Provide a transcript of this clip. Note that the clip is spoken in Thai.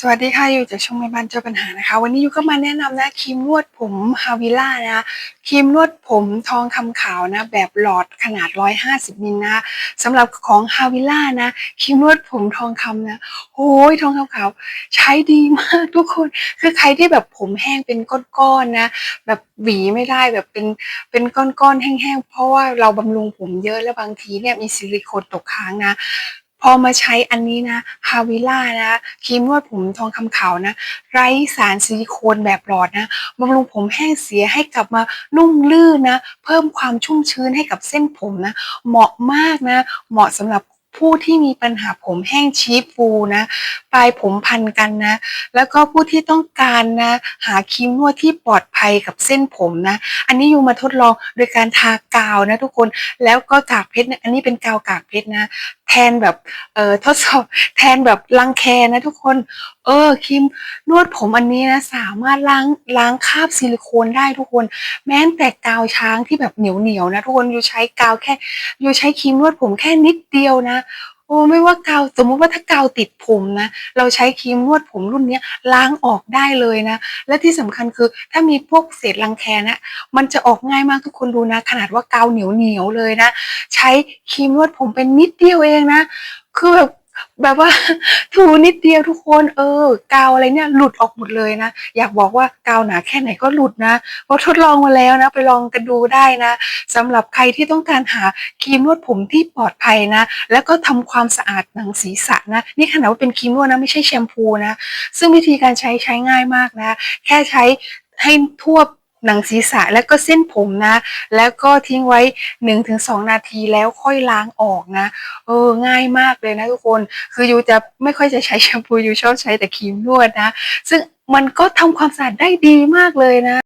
สวัสดีค่ะ อยู่จากช่องแม่บ้านเจ้าปัญหานะคะ วันนี้ยูก็มาแนะนำนะครีมนวดผมฮาวิล่านะครีมนวดผมทองคำขาวนะแบบหลอดขนาด 150มิลนะสำหรับของฮาวิล่านะครีมนวดผมทองคำนะโอ้ยทองคำขาวใช้ดีมากทุกคนคือใครที่แบบผมแห้งเป็นก้อนๆนะแบบหวีไม่ได้แบบเป็นเป็นก้อนๆแห้งๆเพราะว่าเราบำรุงผมเยอะแล้วบางทีเนี่ยมีซิลิโคนตกค้างนะ พอมาใช้อันนี้นะฮาวิล่านะครีมนวดผมทองคำขาวนะ ไร้สารซิลิโคนแบบหลอดนะบำรุงผมแห้งเสียให้กลับมานุ่มลื่นนะ เพิ่มความชุ่มชื้นให้กับเส้นผมนะ เหมาะมากนะ เหมาะสำหรับผู้ที่มีปัญหาผมแห้งชี้ฟูนะปลายผมพันกันนะ แล้วก็ผู้ที่ต้องการนะ หาครีมนวดที่ปลอดภัยกับเส้นผมนะ อันนี้ยูมาทดลองโดยการทากาวนะทุกคนแล้วก็กากเพชรนะอันนี้เป็นกาวกากเพชรนะ แทนแบบเอ่อทดสอบแทนแบบรังแคนะทุกคน เออครีมนวดผมอันนี้นะสามารถล้างล้างคราบซิลิโคนได้ทุกคน แม้แต่กาวช้างที่แบบเหนียวเหนียวนะทุกคนอยู่ใช้กาวแค่อยู่ใช้ครีมนวดผมแค่นิดเดียวนะ โอ้ไม่ว่ากาวสมมติว่าถ้ากาวติดผมนะเราใช้ครีมนวดผมรุ่นเนี้ยล้างออกได้เลยนะ และที่สำคัญคือถ้ามีพวกเศษรังแคนะมันจะออกง่ายมากทุกคนดูนะ ขนาดว่ากาวเหนียวเหนียวเลยนะ ใช้ครีมนวดผมเป็นนิดเดียวเองนะ คือแบบ แบบว่าถูนิดเดียวทุกคนเออกาวอะไรเนี่ยหลุดออกหมดเลยนะ อยากบอกว่ากาวหนาแค่ไหนก็หลุดนะเพราะทดลองมาแล้วนะ ไปลองกันดูได้นะสำหรับใครที่ต้องการหาครีมนวดผมที่ปลอดภัยนะ แล้วก็ทำความสะอาดหนังศีรษะนะ นี่ขนาดว่าเป็นครีมนวดนะไม่ใช่แชมพูนะ ซึ่งวิธีการใช้ใช้ง่ายมากนะ แค่ใช้ให้ทั่ว หนังศีรษะแล้วก็เส้นผมนะ แล้วก็ทิ้งไว้ 1-2 นาทีแล้วค่อยล้างออกนะ เออง่ายมากเลยนะทุกคน คือยูจะไม่ค่อยจะใช้แชมพูยูชอบใช้แต่ครีมนวดนะ ซึ่งมันก็ทำความสะอาดได้ดีมากเลยนะ